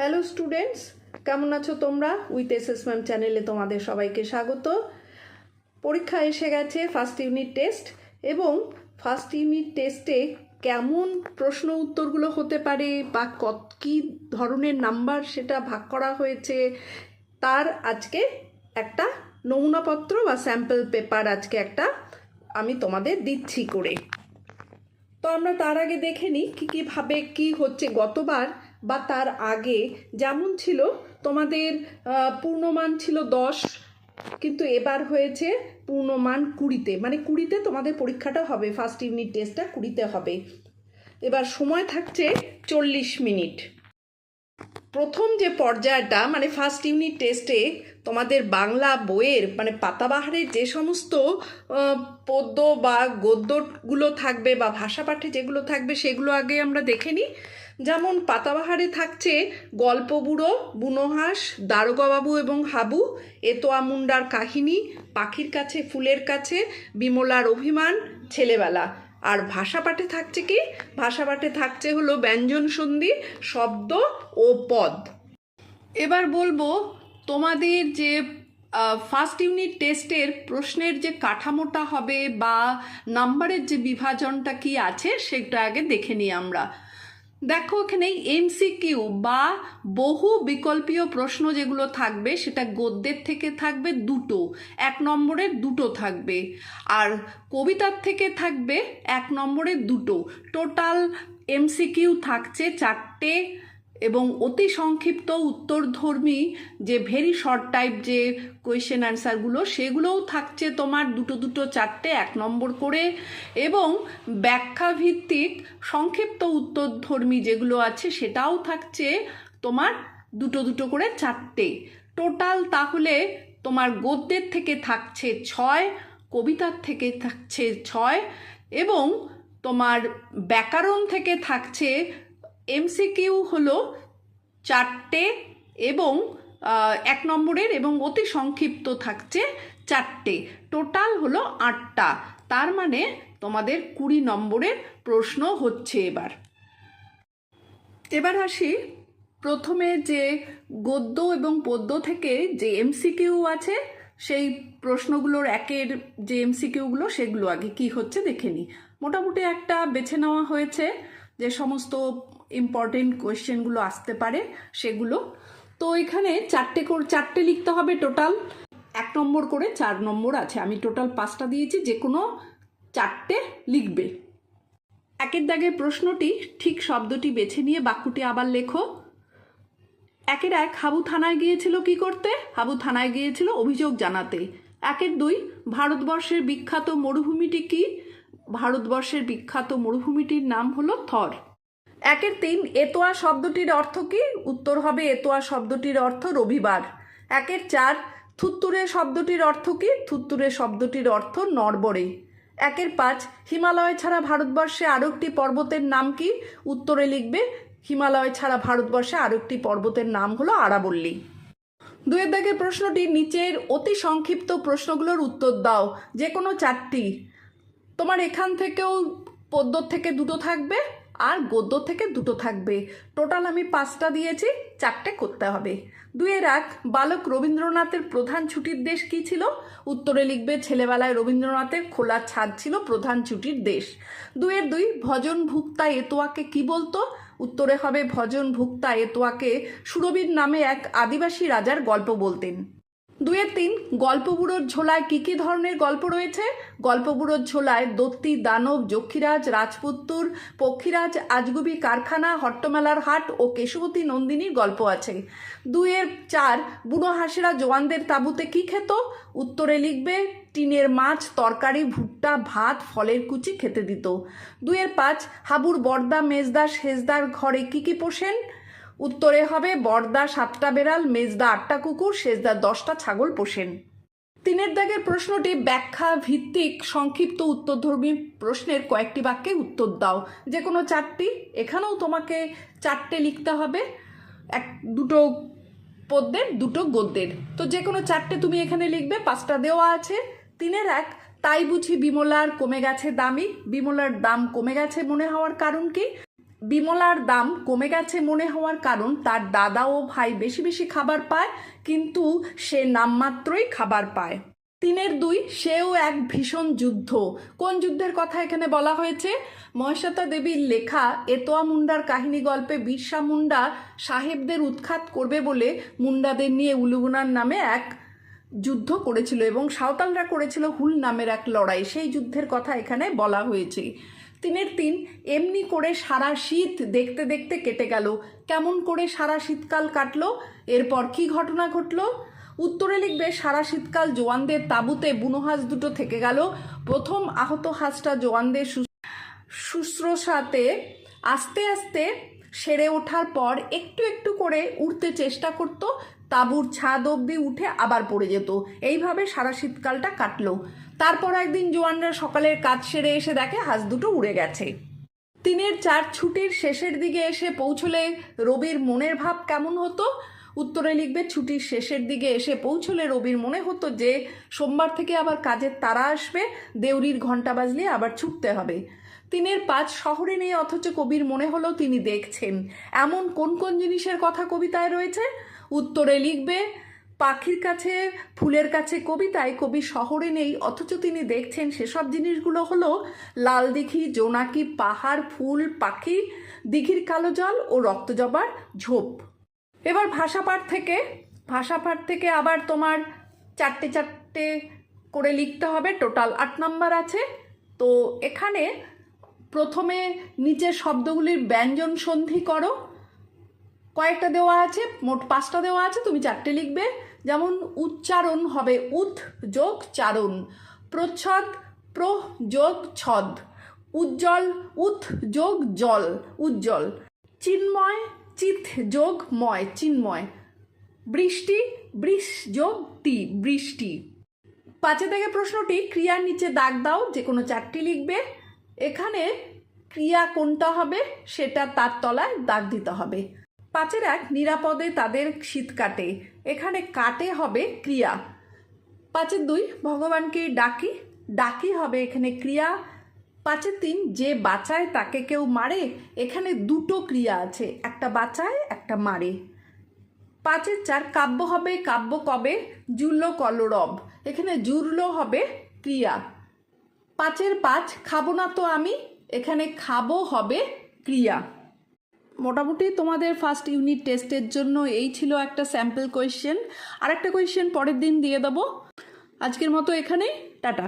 Hello students কেমন আছো তোমরা? উইথ এস ম্যাম চ্যানেলে তোমাদের সবাইকে স্বাগত। পরীক্ষা এসে গেছে ফার্স্ট ইউনিট টেস্ট এবং ফার্স্ট ইউনিট টেস্টে কেমন প্রশ্ন উত্তরগুলো হতে পারে বা কত, কী ধরনের নাম্বার সেটা ভাগ করা হয়েছে, তার আজকে একটা নমুনাপত্র বা স্যাম্পল পেপার আজকে একটা আমি তোমাদের দিচ্ছি করে। তো আমরা তার আগে দেখে নিই কী, কীভাবে কী হচ্ছে। গতবার বা তার আগে যেমন ছিল, তোমাদের পূর্ণমান ছিল দশ, কিন্তু এবার হয়েছে পূর্ণমান কুড়িতে। মানে কুড়িতে তোমাদের পরীক্ষাটা হবে ফার্স্ট ইউনিট টেস্টটা কুড়িতে হবে। এবার সময় থাকছে চল্লিশ মিনিট। প্রথম যে পর্যায়টা মানে ফার্স্ট ইউনিট টেস্টে তোমাদের বাংলা বইয়ের মানে পাতাবাহারের যে সমস্ত পদ্য বা গদ্যগুলো থাকবে বা ভাষা পাঠে যেগুলো থাকবে সেগুলো আগে আমরা দেখে নিই। যেমন পাতাবাহারে থাকছে গল্প গল্পবুড়ো, বুনোহাস, দারোগাবাবু এবং হাবু, এতোয়া মুন্ডার কাহিনী, পাখির কাছে, ফুলের কাছে, বিমলার অভিমান, ছেলেবেলা। আর ভাষা পাঠে থাকছে কি? ভাষা পাঠে থাকছে হলো ব্যঞ্জন সন্ধি, শব্দ ও পদ। এবার বলব তোমাদের যে ফার্স্ট ইউনিট টেস্টের প্রশ্নের যে কাঠামোটা হবে বা নাম্বারের যে বিভাজনটা কি আছে, সেটা আগে দেখে নিই আমরা। দেখো এখানে এমসিকিউ বা বহু বিকল্পীয় প্রশ্ন যেগুলো থাকবে, সেটা গদ্যের থেকে থাকবে দুটো, এক নম্বরের দুটো থাকবে। আর কবিতার থেকে থাকবে এক নম্বরের দুটো। টোটাল এমসিকিউ থাকছে চারটে এবং অতি সংক্ষিপ্ত উত্তরধর্মী যে ভেরি শর্ট টাইপ যে কোয়েশ্চেন অ্যান্সারগুলো সেগুলোও থাকছে তোমার দুটো দুটো চারটে, এক নম্বর করে। এবং ব্যাখ্যা ভিত্তিক সংক্ষিপ্ত উত্তরধর্মী যেগুলো আছে, সেটাও থাকছে তোমার দুটো দুটো করে চারটে। টোটাল তাহলে তোমার গদ্যের থেকে থাকছে ছয়, কবিতার থেকে থাকছে ছয় এবং তোমার ব্যাকরণ থেকে থাকছে এমসিকিউ হলো চারটে এবং এক নম্বরের এবং অতি সংক্ষিপ্ত থাকছে চারটে। টোটাল হলো আটটা। তার মানে তোমাদের কুড়ি নম্বরের প্রশ্ন হচ্ছে এবার। এবার আসি প্রথমে যে গদ্য এবং পদ্য থেকে যে এমসিকিউ আছে, সেই প্রশ্নগুলোর একের যে এমসিকিউগুলো সেগুলো আগে কি হচ্ছে দেখে নিই। মোটামুটি একটা বেছে নেওয়া হয়েছে যে সমস্ত ইম্পর্টেন্ট কোয়েশ্চেনগুলো আসতে পারে সেগুলো। তো এখানে চারটে চারটে লিখতে হবে টোটাল এক নম্বর করে চার নম্বর আছে। আমি টোটাল পাঁচটা দিয়েছি, যে কোনো চারটে লিখবে। একের দাগের প্রশ্নটি ঠিক শব্দটি বেছে নিয়ে বাক্যটি আবার লেখো। একের এক, হাবু থানায় গিয়েছিল কি করতে? হাবু থানায় গিয়েছিল অভিযোগ জানাতে। একের দুই, ভারতবর্ষের বিখ্যাত মরুভূমিটি কি? ভারতবর্ষের বিখ্যাত মরুভূমিটির নাম হলো থর। একের তিন এতোয়া শব্দটির অর্থ কি? উত্তর হবে এতোয়া শব্দটির অর্থ রবিবার। একের চার, থুত্তুরে শব্দটির অর্থ কি? থুত্তুরে শব্দটির অর্থ নরবরে একের পাঁচ, হিমালয় ছাড়া ভারতবর্ষে আরও একটি পর্বতের নাম কি? উত্তরে লিখবে, হিমালয় ছাড়া ভারতবর্ষে আরও একটি পর্বতের নাম হলো আরাবল্লী। দুয়ের দাগের প্রশ্নটি নিচের অতি সংক্ষিপ্ত প্রশ্নগুলোর উত্তর দাও, যে কোনো চারটি। তোমার এখান থেকেও পদ্য থেকে দুটো থাকবে। আর গদ্য থেকে দুটো থাকবে। টোটাল আমি পাঁচটা দিয়েছি, চারটে করতে হবে। দুইয়ের এক বালক রবীন্দ্রনাথের প্রধান ছুটির দেশ কি ছিল? উত্তরে লিখবে, ছেলেবেলায় রবীন্দ্রনাথের খোলা ছাদ ছিল প্রধান ছুটির দেশ। দুয়ের দুই, ভজন ভুক্তা এতোয়াকে কি বলতো? উত্তরে হবে, ভজন ভুক্তা এতোয়াকে সুরবীর নামে এক আদিবাসী রাজার গল্প বলতেন। দুয়ের তিন গল্পবুড়োর ঝোলায় কি কি ধরনের গল্প রয়েছে? গল্পবুড়োর ঝোলায় দত্তি, দানব, যক্ষীরাজ, রাজপুত্তুর, পক্ষীরাজ, আজগুবি কারখানা, হট্টমেলার হাট ও কেশবতী নন্দিনীর গল্প আছে। দুয়ের চার বুড়ো হাঁসেরা জওয়ানদের তাঁবুতে কি খেত? উত্তরে লিখবে, টিনের মাছ, তরকারি, ভুট্টা, ভাত, ফলের কুচি খেতে দিত। দুয়ের পাঁচ, হাবুর বর্দা, মেজদা, সেজদার ঘরে কি কি পোষেন? উত্তরে হবে বর্দা সাতটা বেড়াল, মেজদা আটটা কুকুর সেজদা দশটা ছাগল পোষেন। তিনের দাগের প্রশ্নটি ব্যাখ্যা ভিত্তিক সংক্ষিপ্ত উত্তরধর্মী প্রশ্নের কয়েকটি বাক্যে উত্তর দাও। যে কোনো চারটি, এখানেও তোমাকে চারটে লিখতে হবে। এক, দুটো পদ্যের দুটো গদ্যের। তো যে কোনো চারটে তুমি এখানে লিখবে, পাঁচটা দেওয়া আছে। তিনের এক, তাই বুঝি বিমলার কমে গেছে দামি। বিমলার দাম কমে গেছে মনে হওয়ার কারণ কি? বিমলার দাম কমে গেছে মনে হওয়ার কারণ তার দাদা ও ভাই বেশি বেশি খাবার পায়, কিন্তু সে নামমাত্রই খাবার পায়। তিনের দুই, সেও এক ভীষণ যুদ্ধ। কোন যুদ্ধের কথা এখানে বলা হয়েছে? মহেশ্বাতা দেবীর লেখা এতোয়া মুন্ডার কাহিনী গল্পে বিরসা মুন্ডা সাহেবদের উৎখাত করবে বলে মুন্ডাদের নিয়ে উলুগুনার নামে এক যুদ্ধ করেছিল এবং সাঁওতালরা করেছিল হুল নামের এক লড়াই। সেই যুদ্ধের কথা এখানে বলা হয়েছে। তিনের তিন, এমনি করে সারা শীত দেখতে দেখতে কেটে গেল। কেমন করে সারা শীতকাল কাটলো? এরপর কি ঘটনা ঘটলো? উত্তরে লিখবে, সারা শীতকাল জোয়ানদের তাঁবুতে বুনো হাঁস দুটো থেকে গেল। প্রথম আহত হাঁসটা জোয়ানদের শুশ্রূষাতে আস্তে আস্তে সেরে ওঠার পর একটু একটু করে উঠতে চেষ্টা করত। তাঁবুর ছাদ অবধি উঠে আবার পড়ে যেত। এইভাবে সারা শীতকালটা কাটলো। তারপর একদিন জোয়ানরা সকালের কাজ সেরে এসে দেখে হাঁস দুটো উড়ে গেছে। তিনের চার ছুটির শেষের দিকে এসে পৌঁছলে রবির মনের ভাব কেমন হতো? উত্তরে লিখবে, ছুটির শেষের দিকে এসে পৌঁছলে রবির মনে হতো যে সোমবার থেকে আবার কাজের তারা আসবে, দেউরির ঘণ্টা বাজলে আবার ছুটতে হবে। তিনের পাঁচ শহরে নেই, অথচ কবির মনে হলো তিনি দেখছেন। এমন কোন কোন জিনিসের কথা কবিতায় রয়েছে? উত্তরে লিখবে পাখির কাছে, ফুলের কাছে কবিতায় কবি শহরে নেই, অথচ তিনি দেখছেন সেসব জিনিসগুলো হলো লাল দিঘি, জোনাকি, পাহাড়, ফুল, পাখি, দিঘির কালো জল ও রক্তজবার ঝোপ। এবার ভাষাপাঠ থেকে ভাষাপাঠ থেকে আবার তোমার চারটে চারটে করে লিখতে হবে, টোটাল আট নাম্বার আছে। তো এখানে প্রথমে নিচের শব্দগুলির ব্যঞ্জন সন্ধি করো। কয়েকটা দেওয়া আছে, মোট পাঁচটা দেওয়া আছে, তুমি চারটে লিখবে। যেমন উচ্চারণ হবে উৎ যোগ চারণ, প্রচ্ছদ প্র যোগ ছদ, উজ্জ্বল উৎ যোগ জল, উজ্জ্বল। চিন্ময় চিত যোগ ময়, চিন্ময়। বৃষ্টি বৃষ যোগ টি, বৃষ্টি। পাঁচে থেকে প্রশ্নটি ক্রিয়ার নিচে দাগ দাও, যে কোনো চারটি লিখবে। এখানে ক্রিয়া কোনটা হবে, সেটা তার তলায় দাগ দিতে হবে। পাঁচের এক নিরাপদে তাদের শীত কাটে। এখানে কাটে হবে ক্রিয়া। পাঁচের দুই ভগবানকে ডাকি। ডাকি হবে এখানে ক্রিয়া। পাঁচের তিন যে বাঁচায় তাকে কেউ মারে, এখানে দুটো ক্রিয়া আছে, একটা বাঁচায়, একটা মারে। পাঁচের চার কাব্য হবে, কাব্য কবে? জুল্ল কলরব। এখানে জুরলো হবে ক্রিয়া। পাঁচের পাঁচ খাব না তো আমি, এখানে খাব হবে ক্রিয়া। মোটামুটি তোমাদের ফার্স্ট ইউনিট টেস্টের জন্য এই ছিল একটা স্যাম্পল কোয়েশ্চেন আর একটা কোয়েশ্চেন পরের দিন দিয়ে দেবো। আজকের মতো এখানেই, টাটা।